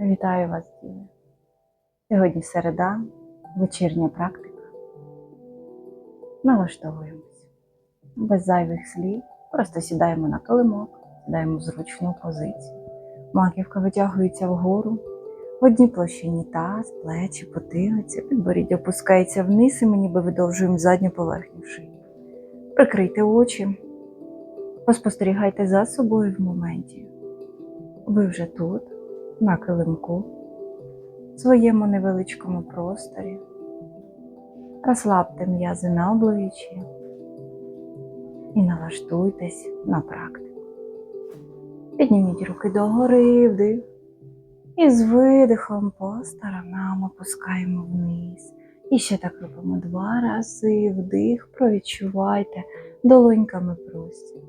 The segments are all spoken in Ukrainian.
Вітаю вас, діви. Сьогодні середа, вечірня практика. Налаштовуємось. Без зайвих слів. Просто сідаємо на килимок, сідаємо в зручну позицію. Маківка витягується вгору. В одній площині таз, плечі, потилиця, підборіддя опускається вниз, і ми ніби видовжуємо задню поверхню шиї. Прикрийте очі, поспостерігайте за собою в моменті. Ви вже тут на килимку, в своєму невеличкому просторі. Розслабте м'язи на обличчі і налаштуйтесь на практику. Підніміть руки догори, вдих. І з видихом по сторонам опускаємо вниз. І ще так робимо два рази. Вдих, провідчувайте долоньками простір.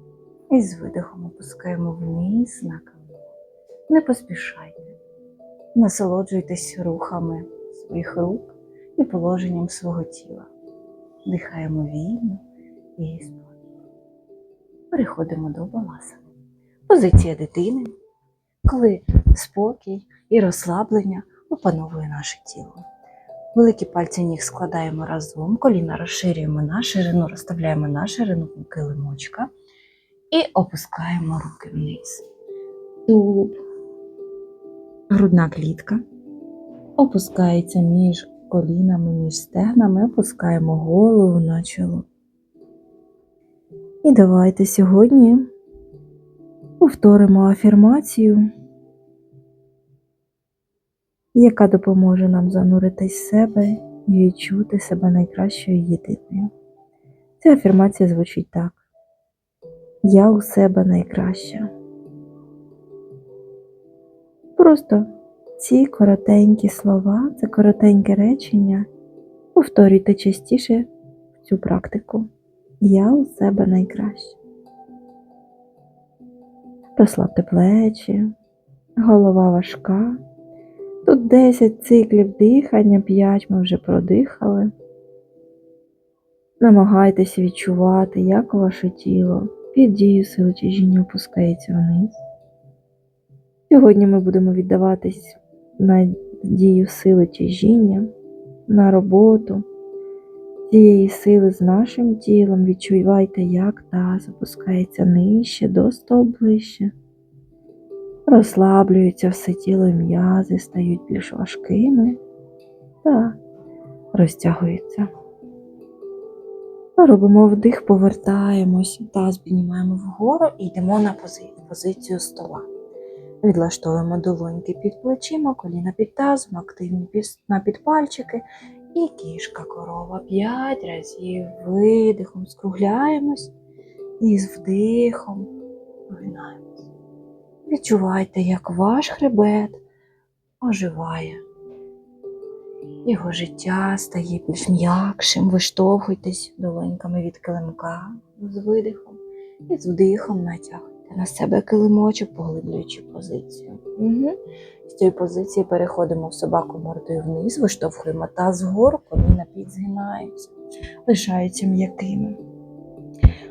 І з видихом опускаємо вниз на. Не поспішайте. Насолоджуйтесь рухами своїх рук і положенням свого тіла. Дихаємо вільно і спокійно. Переходимо до баласани. Позиція дитини, коли спокій і розслаблення опановує наше тіло. Великі пальці ніг складаємо разом, коліна розширюємо на ширину, розставляємо на ширину килимочка і опускаємо руки вниз. Тулуб грудна клітка опускається між колінами, між стегнами, опускаємо голову на чоло. І давайте сьогодні повторимо афірмацію, яка допоможе нам зануритись в себе і відчути себе найкращою єдиною. Ця афірмація звучить так: Я у себе найкраща. Просто ці коротенькі слова, це коротеньке речення. Повторюйте частіше цю практику. Я у себе найкраще. Розслабте плечі, голова важка. Тут 10 циклів дихання, 5 ми вже продихали. Намагайтеся відчувати, як ваше тіло під дією сили тяжіння опускається вниз. Сьогодні ми будемо віддаватись на дію сили тяжіння, на роботу цієї сили з нашим тілом. Відчувайте, як таз опускається нижче, до стоп ближче. Розслаблюється все тіло і м'язи, стають більш важкими та розтягуються. Робимо вдих, повертаємось, таз піднімаємо вгору і йдемо на пози- позицію стола. Відлаштовуємо долоньки під плечима, коліна під тазом, активні на підпальчики і кішка корова. П'ять разів видихом скругляємось і з вдихом вигинаємось. Відчувайте, як ваш хребет оживає. Його життя стає більш м'якшим, виштовхуйтесь долоньками від килимка з видихом і з вдихом натягуйте на себе килимочок, поглиблюючи позицію. Угу. З цієї позиції переходимо в собаку мордою вниз, виштовхуємо таз вгору, коліна підзгинаються, лишаються м'якими.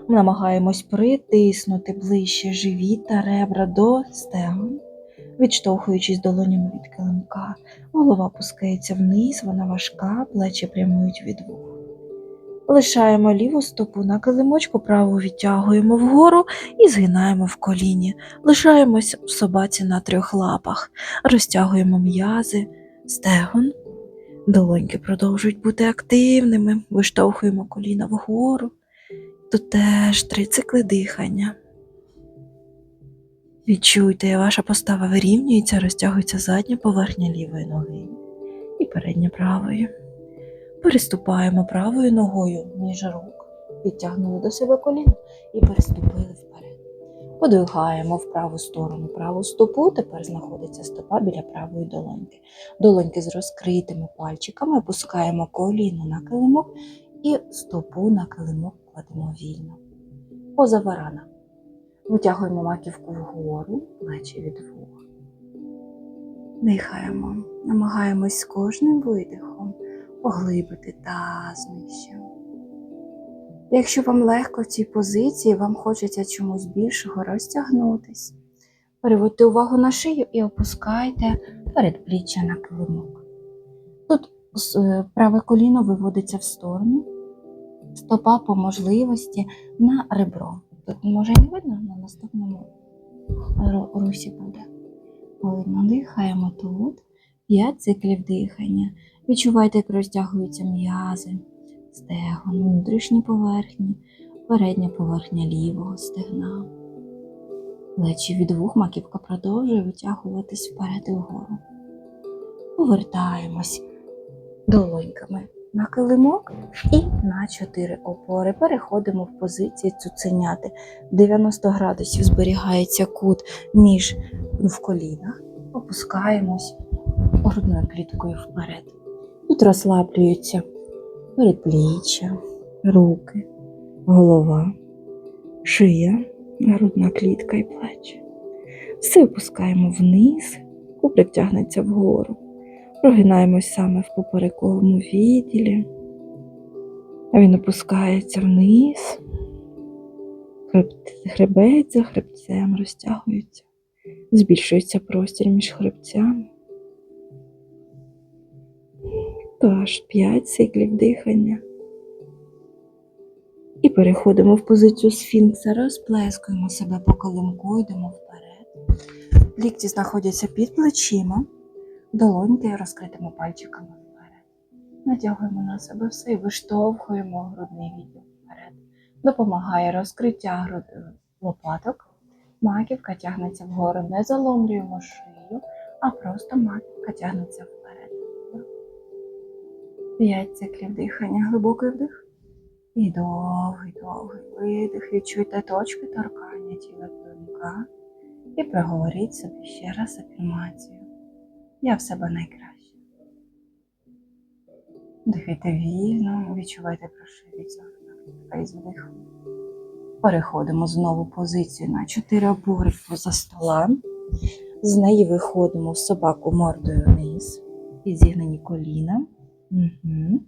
Намагаємось притиснути ближче живіт та ребра до стегон, відштовхуючись долонями від килимка. Голова опускається вниз, вона важка, плечі прямують від вух. Лишаємо ліву стопу на килимочку, праву відтягуємо вгору і згинаємо в коліні. Лишаємось в собаці на трьох лапах, розтягуємо м'язи, стегон. Долоньки продовжують бути активними, виштовхуємо коліна вгору. Тут теж три цикли дихання. Відчуйте, ваша постава вирівнюється, розтягується задня поверхня лівої ноги і передня правої. Переступаємо правою ногою між рук, підтягнули до себе коліно і переступили вперед. Подвигаємо в праву сторону праву стопу, тепер знаходиться стопа біля правої долоньки. Долоньки з розкритими пальчиками опускаємо коліно на килимок і стопу на килимок кладемо вільно. Поза варана. Витягуємо маківку вгору, плечі від вух. Дихаємо, намагаємось з кожним видихом поглибити таз нижче. Якщо вам легко в цій позиції, вам хочеться чомусь більшого розтягнутись. Переводьте увагу на шию і опускайте передпліччя на килимок. Тут е, праве коліно виводиться в сторону, стопа по можливості на ребро. Тут може не видно, на наступному русі буде. Видно, дихаємо тут. 5 циклів дихання. Відчувайте, як розтягуються м'язи, стегон, внутрішні поверхні, передня поверхня лівого стегна. Плечі від вух, маківка продовжує витягуватись вперед і вгору. Повертаємось долоньками на килимок і на чотири опори. Переходимо в позиції цуценяти. 90 градусів зберігається кут між в колінах. Опускаємось грудною кліткою вперед. Тут розслаблюються передпліччя, руки, голова, шия, грудна клітка і плечі. Все опускаємо вниз, куприк тягнеться вгору. Прогинаємось саме в поперековому відділі. А він опускається вниз. Хребець за хребцем розтягується. Збільшується простір між хребцями. Тож 5 циклів дихання. І переходимо в позицію сфінкса, розплескуємо себе по колимку, йдемо вперед. Лікті знаходяться під плечима, долоньки розкритими пальчиками вперед. Натягуємо на себе все і виштовхуємо грудний відділ вперед. Допомагає розкриття груд- лопаток. Маківка тягнеться вгору, не заломлюємо шию, а просто маківка тягнеться вперед. П'ять циклів дихання, глибокий вдих. І довгий, довгий видих. Відчуйте точки торкання тіла килимка. І проговоріть собі ще раз афірмацію. Я в себе найкраще. Дихайте вільно, відчувайте грудна із вдихом. Переходимо знову позицію на 4 опори поза стола. З неї виходимо в собаку мордою вниз, підзігнені коліна. Угу.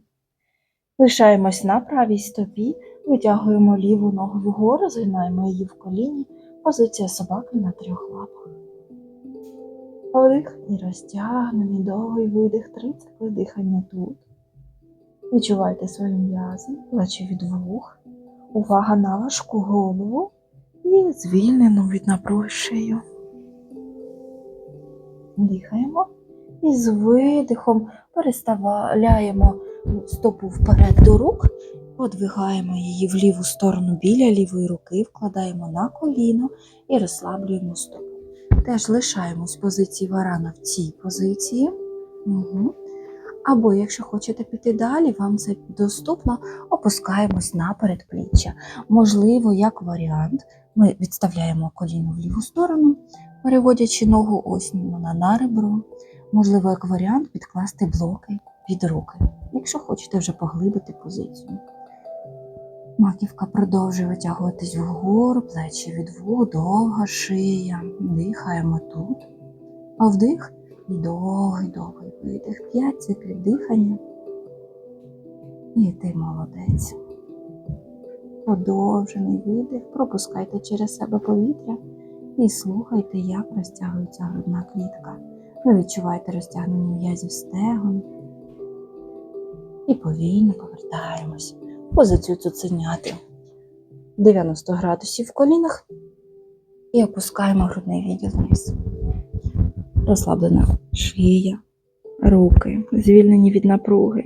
Лишаємось на правій стопі, витягуємо ліву ногу вгору, згинаємо її в коліні. Позиція собаки на трьох лапах. Вдих і розтягнений довгий видих, три цикли дихання тут. Відчувайте свої м'язи, плечі від вух. Увага на важку голову і звільнену від напруги шию. Дихаємо і з видихом переставляємо стопу вперед до рук, подвигаємо її в ліву сторону біля лівої руки, вкладаємо на коліно і розслаблюємо стопу. Теж лишаємось позиції варана в цій позиції. Угу. Або, якщо хочете піти далі, вам це доступно, опускаємось на передпліччя. Можливо, як варіант, ми відставляємо коліно в ліву сторону, переводячи ногу ось на ребро. Можливо, як варіант підкласти блоки під руки, якщо хочете вже поглибити позицію. Маківка продовжує витягуватись вгору, плечі від вух, довга шия. Дихаємо тут. А вдих і довгий, довгий видих. П'ять циклів дихання. І ти молодець. Продовжений видих. Пропускайте через себе повітря і слухайте, як розтягується грудна клітка. Ви відчуваєте розтягнення м'язів стегон. І повільно повертаємось в позицію цуценяти. 90 градусів в колінах і опускаємо грудний відділ вниз. Розслаблена шия, руки, звільнені від напруги.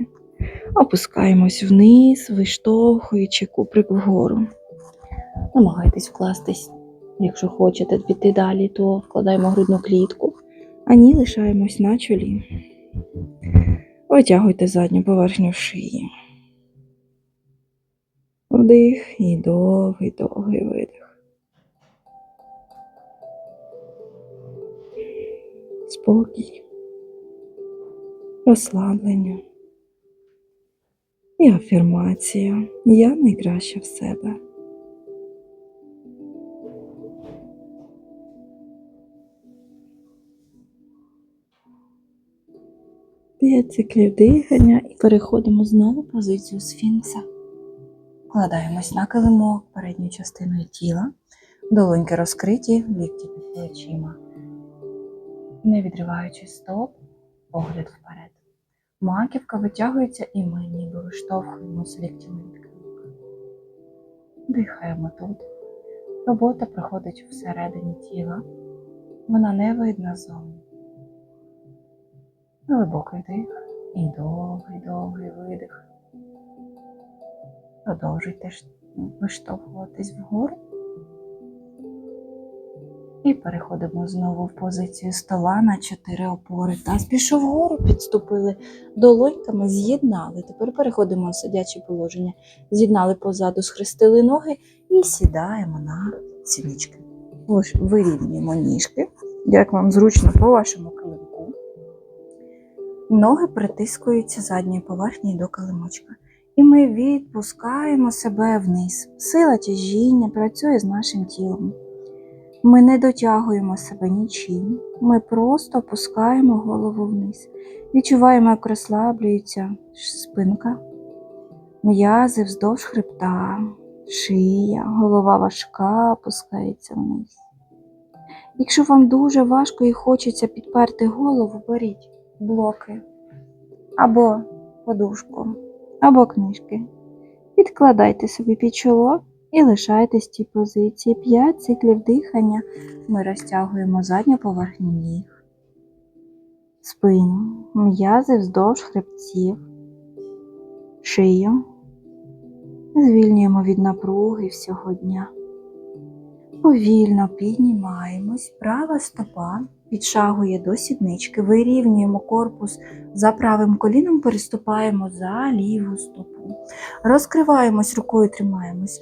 Опускаємось вниз, виштовхуючи куприк вгору. Намагайтесь вкластись, якщо хочете піти далі, то вкладаємо грудну клітку, а ні, лишаємось на чолі. Витягуйте задню поверхню шиї. Вдих і довгий, довгий видих. Спокій, розслаблення і афірмація. Я найкраща в себе. П'ять циклів дихання і переходимо знову в позицію сфінкса. Вкладаємось на килимок передньою частиною тіла, долоньки розкриті, лікті під плечима. не відриваючи стоп, погляд вперед. Маківка витягується, і ми ніби виштовхуємося ліктями від килимка. Дихаємо тут. Робота проходить всередині тіла. Вона не видна зовні. Глибокий дих і довгий, довгий видих. Продовжуйте виштовхуватись вгору. І переходимо знову в позицію стола на чотири опори. Таз пішов вгору, підступили долоньками, з'єднали. Тепер переходимо в сидяче положення. З'єднали позаду, схрестили ноги і сідаємо на сінички. Вирівнюємо ніжки, як вам зручно по вашому. Ноги притискуються задньою поверхнею до килимочка. І ми відпускаємо себе вниз. Сила тяжіння працює з нашим тілом. Ми не дотягуємо себе нічим. Ми просто опускаємо голову вниз. Відчуваємо, як розслаблюється спинка, м'язи вздовж хребта, шия, голова важка опускається вниз. Якщо вам дуже важко і хочеться підперти голову, беріть блоки або подушку, або книжки. Підкладайте собі під чоло і лишайтесь в цій позиції. 5 циклів дихання. Ми розтягуємо задню поверхню ніг, спину, м'язи вздовж хребців, шию. Звільнюємо від напруги всього дня. Повільно піднімаємось, права стопа підшагує до сіднички, вирівнюємо корпус за правим коліном, переступаємо за ліву стопу. Розкриваємось рукою, тримаємось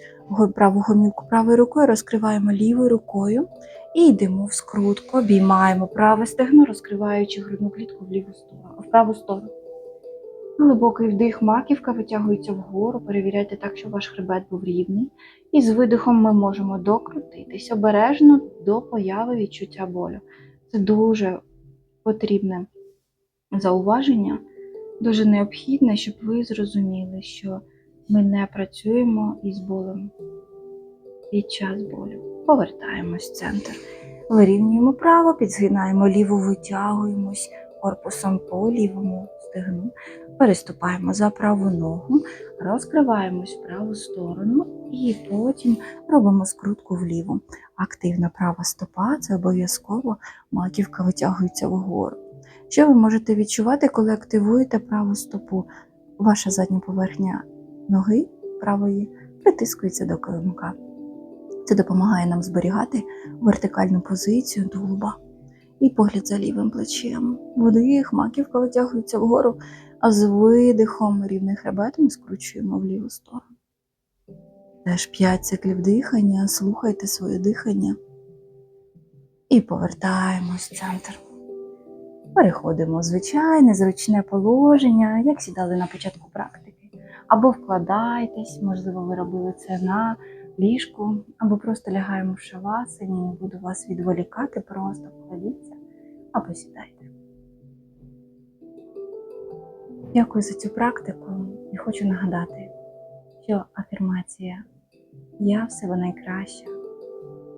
праву гомілку правою рукою, розкриваємо лівою рукою і йдемо в скрутку, обіймаємо праве стегно, розкриваючи грудну клітку в ліву сторону, в праву сторону. Глибокий вдих, маківка витягується вгору, перевіряйте так, щоб ваш хребет був рівний. І з видихом ми можемо докрутитись обережно до появи відчуття болю. Це дуже потрібне зауваження, дуже необхідне, щоб ви зрозуміли, що ми не працюємо із болем під час болю. Повертаємось в центр. Вирівнюємо право, підзгинаємо ліву, витягуємось корпусом по лівому стегну, переступаємо за праву ногу, розкриваємось в праву сторону і потім робимо скрутку вліву. Активна права стопа це обов'язково маківка витягується вгору. Що ви можете відчувати, коли активуєте праву стопу? Ваша задня поверхня ноги правої притискується до килимка. Це допомагає нам зберігати вертикальну позицію тулуба і погляд за лівим плечем. Вдих, маківка витягується вгору, а з видихом рівний хребет скручуємо в ліву сторону. Теж 5 циклів дихання, слухайте своє дихання і повертаємось в центр. Переходимо в звичайне, зручне положення, як сідали на початку практики. Або вкладайтесь, можливо, ви робили це на ліжку, або просто лягаємо в шавасані, не буду вас відволікати, просто вкладіться або сідайте. Дякую за цю практику і хочу нагадати, що афірмація Я в себе найкраща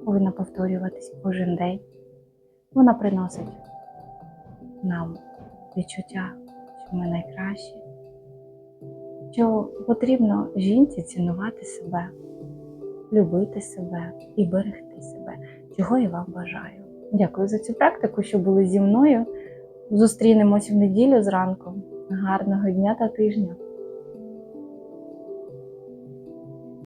повинна повторюватись кожен день. Вона приносить нам відчуття, що ми найкращі, що потрібно жінці цінувати себе, любити себе і берегти себе, чого я вам бажаю. Дякую за цю практику, що були зі мною. Зустрінемось в неділю зранку. Гарного дня та тижня!